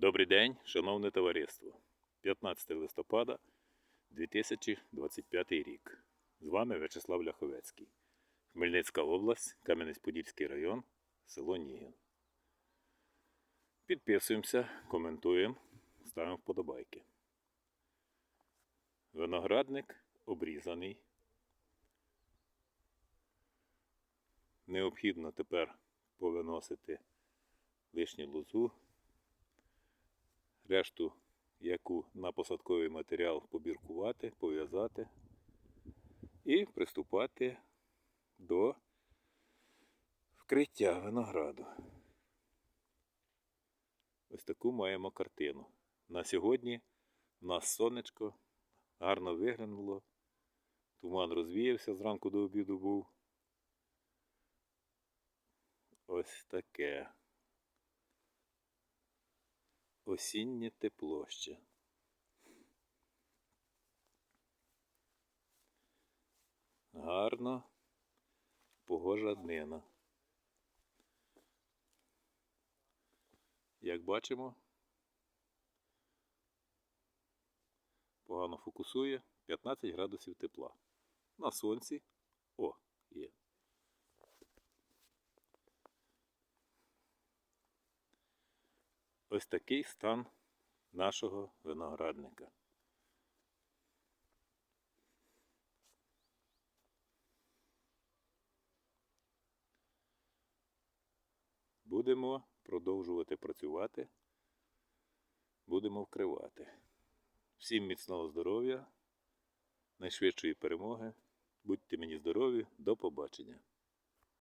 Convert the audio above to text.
Добрий день, шановне товариство. 15 листопада 2025 рік. З вами В'ячеслав Ляховецький. Хмельницька область, Кам'янець-Подільський район, село Нігін. Підписуємося, коментуємо, ставимо вподобайки. Виноградник обрізаний. Необхідно тепер повиносити лишню лозу, решту, яку на посадковий матеріал побіркувати, пов'язати і приступати до вкриття винограду. Ось таку маємо картину. На сьогодні в нас сонечко гарно виглянуло, туман розвіявся зранку до обіду був. Ось таке. Осіннє тепло ще. Гарно погожа днина. Як бачимо, погано фокусує 15 градусів тепла. На сонці. О, є. Ось такий стан нашого виноградника. Будемо продовжувати працювати, будемо вкривати. Всім міцного здоров'я, найшвидшої перемоги. Будьте мені здорові, до побачення.